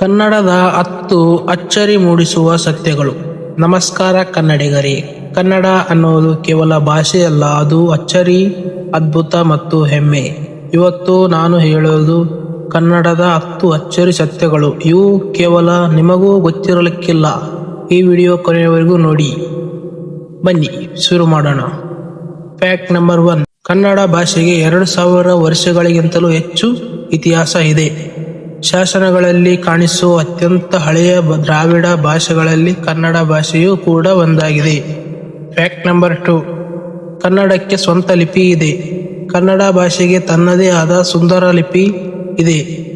ಕನ್ನಡದ ಹತ್ತು ಅಚ್ಚರಿ ಮೂಡಿಸುವ ಸತ್ಯಗಳು. ನಮಸ್ಕಾರ ಕನ್ನಡಿಗರೇ. ಕನ್ನಡ ಅನ್ನೋದು ಕೇವಲ ಭಾಷೆಯಲ್ಲ, ಅದು ಅಚ್ಚರಿ, ಅದ್ಭುತ ಮತ್ತು ಹೆಮ್ಮೆ. ಇವತ್ತು ನಾನು ಹೇಳೋದು ಕನ್ನಡದ ಹತ್ತು ಅಚ್ಚರಿ ಸತ್ಯಗಳು. ಇವು ಕೇವಲ ನಿಮಗೂ ಗೊತ್ತಿರಲಿಕ್ಕಿಲ್ಲ. ಈ ವಿಡಿಯೋ ಕೊನೆಯವರೆಗೂ ನೋಡಿ. ಬನ್ನಿ, ಶುರು ಮಾಡೋಣ. Fact number one. ಕನ್ನಡ ಭಾಷೆಗೆ ಎರಡು ಸಾವಿರ ವರ್ಷಗಳಿಗಿಂತಲೂ ಹೆಚ್ಚು ಇತಿಹಾಸ ಇದೆ. ಶಾಸನಗಳಲ್ಲಿ ಕಾಣಿಸುವ ಅತ್ಯಂತ ಹಳೆಯ ದ್ರಾವಿಡ ಭಾಷೆಗಳಲ್ಲಿ ಕನ್ನಡ ಭಾಷೆಯೂ ಕೂಡ ಒಂದಾಗಿದೆ. Fact number two. ಕನ್ನಡಕ್ಕೆ ಸ್ವಂತ ಲಿಪಿ ಇದೆ. ಕನ್ನಡ ಭಾಷೆಗೆ ತನ್ನದೇ ಆದ ಸುಂದರ ಲಿಪಿ ಇದೆ.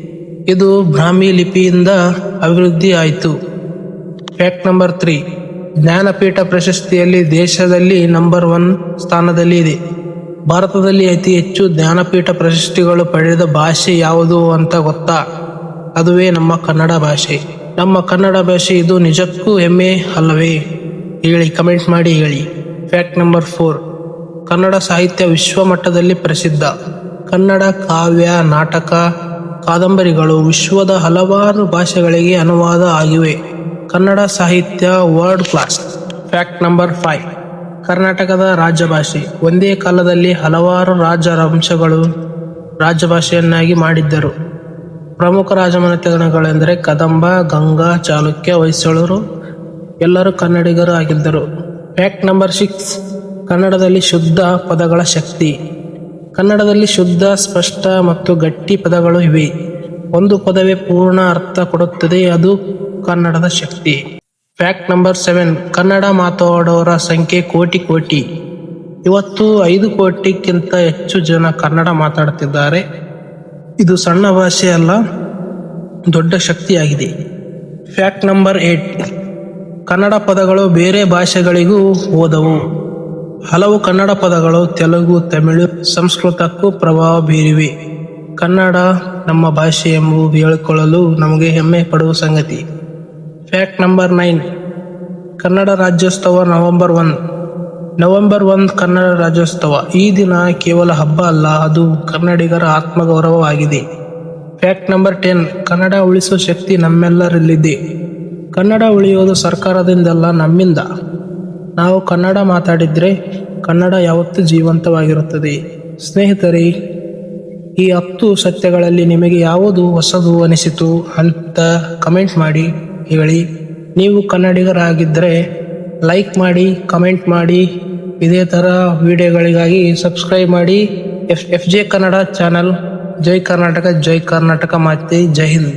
ಇದು ಬ್ರಾಹ್ಮಿ ಲಿಪಿಯಿಂದ ಅಭಿವೃದ್ಧಿ ಆಯಿತು. Fact number three. ಜ್ಞಾನಪೀಠ ಪ್ರಶಸ್ತಿಯಲ್ಲಿ ದೇಶದಲ್ಲಿ ನಂಬರ್ ಒನ್ ಸ್ಥಾನದಲ್ಲಿ ಇದೆ. ಭಾರತದಲ್ಲಿ ಅತಿ ಹೆಚ್ಚು ಜ್ಞಾನಪೀಠ ಪ್ರಶಸ್ತಿಗಳು ಪಡೆದ ಭಾಷೆ ಯಾವುದು ಅಂತ ಗೊತ್ತಾ? ಅದುವೇ ನಮ್ಮ ಕನ್ನಡ ಭಾಷೆ. ನಮ್ಮ ಕನ್ನಡ ಭಾಷೆ ಇದು ನಿಜಕ್ಕೂ ಹೆಮ್ಮೆ ಅಲ್ಲವೇ? ಹೇಳಿ ಕಮೆಂಟ್ ಮಾಡಿ ಹೇಳಿ. ಫ್ಯಾಕ್ಟ್ ನಂಬರ್ ಫೋರ್ ಕನ್ನಡ ಸಾಹಿತ್ಯ ವಿಶ್ವ ಮಟ್ಟದಲ್ಲಿ ಪ್ರಸಿದ್ಧ. ಕನ್ನಡ ಕಾವ್ಯ, ನಾಟಕ, ಕಾದಂಬರಿಗಳು ವಿಶ್ವದ ಹಲವಾರು ಭಾಷೆಗಳಿಗೆ ಅನುವಾದ ಆಗಿವೆ. ಕನ್ನಡ ಸಾಹಿತ್ಯ world class fact number five ಕರ್ನಾಟಕದ ರಾಜ್ಯಭಾಷೆ ಒಂದೇ ಕಾಲದಲ್ಲಿ ಹಲವಾರು ರಾಜವಂಶಗಳು ರಾಜ್ಯಭಾಷೆಯನ್ನಾಗಿ ಮಾಡಿದ್ದರು. ಪ್ರಮುಖ ರಾಜಮನೆತನಗಳೆಂದರೆ ಕದಂಬ, ಗಂಗಾ, ಚಾಲುಕ್ಯ, ಹೊಯ್ಸಳರು. ಎಲ್ಲರೂ ಕನ್ನಡಿಗರು ಆಗಿದ್ದರು. ಫ್ಯಾಕ್ಟ್ ನಂಬರ್ ಸಿಕ್ಸ್ ಕನ್ನಡದಲ್ಲಿ ಶುದ್ಧ ಪದಗಳ ಶಕ್ತಿ. ಕನ್ನಡದಲ್ಲಿ ಶುದ್ಧ, ಸ್ಪಷ್ಟ ಮತ್ತು ಗಟ್ಟಿ ಪದಗಳು ಇವೆ. ಒಂದು ಪದವೇ ಪೂರ್ಣ ಅರ್ಥ ಕೊಡುತ್ತದೆ, ಅದು ಕನ್ನಡದ ಶಕ್ತಿ. ಫ್ಯಾಕ್ಟ್ ನಂಬರ್ ಸೆವೆನ್ ಕನ್ನಡ ಮಾತಾಡೋರ ಸಂಖ್ಯೆ ಕೋಟಿ ಕೋಟಿ. ಇವತ್ತು ಐದು ಕೋಟಿಗಿಂತ ಹೆಚ್ಚು ಜನ ಕನ್ನಡ ಮಾತಾಡುತ್ತಿದ್ದಾರೆ ಇದು ಸಣ್ಣ ಭಾಷೆ ಅಲ್ಲ, ದೊಡ್ಡ ಶಕ್ತಿಯಾಗಿದೆ. ಫ್ಯಾಕ್ಟ್ ನಂಬರ್ ಏಟ್ ಕನ್ನಡ ಪದಗಳು ಬೇರೆ ಭಾಷೆಗಳಿಗೂ ಹೋದವು. ಹಲವು ಕನ್ನಡ ಪದಗಳು ತೆಲುಗು, ತಮಿಳು, ಸಂಸ್ಕೃತಕ್ಕೂ ಪ್ರಭಾವ ಬೀರಿವೆ. ಕನ್ನಡ ನಮ್ಮ ಭಾಷೆ ಎಂಬುದು ಹೇಳಿಕೊಳ್ಳಲು ನಮಗೆ ಹೆಮ್ಮೆ ಪಡುವ ಸಂಗತಿ. Fact number nine Kannada Rajyotsava November one November ಒಂದು ಕನ್ನಡ ರಾಜ್ಯೋತ್ಸವ. ಈ ದಿನ ಕೇವಲ ಹಬ್ಬ ಅಲ್ಲ, ಅದು ಕನ್ನಡಿಗರ ಆತ್ಮಗೌರವವಾಗಿದೆ. ಫ್ಯಾಕ್ಟ್ ನಂಬರ್ ಟೆನ್, ಕನ್ನಡ ಉಳಿಸುವ ಶಕ್ತಿ ನಮ್ಮೆಲ್ಲರಲ್ಲಿದೆ. ಕನ್ನಡ ಉಳಿಯೋದು ಸರ್ಕಾರದಿಂದಲ್ಲ ನಮ್ಮಿಂದ. ನಾವು ಕನ್ನಡ ಮಾತಾಡಿದ್ರೆ ಕನ್ನಡ ಯಾವತ್ತೂ ಜೀವಂತವಾಗಿರುತ್ತದೆ. ಸ್ನೇಹಿತರೆ, ಈ ಹತ್ತು ಸತ್ಯಗಳಲ್ಲಿ ನಿಮಗೆ ಯಾವುದು ಹೊಸದು ಅನಿಸಿತು ಅಂತ ಕಮೆಂಟ್ ಮಾಡಿ ಹೇಳಿ. ನೀವು ಕನ್ನಡಿಗರಾಗಿದ್ದರೆ ಲೈಕ್ ಮಾಡಿ ಕಮೆಂಟ್ ಮಾಡಿ, ಇದೇ ಥರ ವಿಡಿಯೋಗಳಿಗಾಗಿ ಸಬ್ಸ್ಕ್ರೈಬ್ ಮಾಡಿ. F F J Kannada channel ಜೈ ಕರ್ನಾಟಕ ಜೈ ಕರ್ನಾಟಕ ಮಾತೆ, ಜೈ ಹಿಂದ್.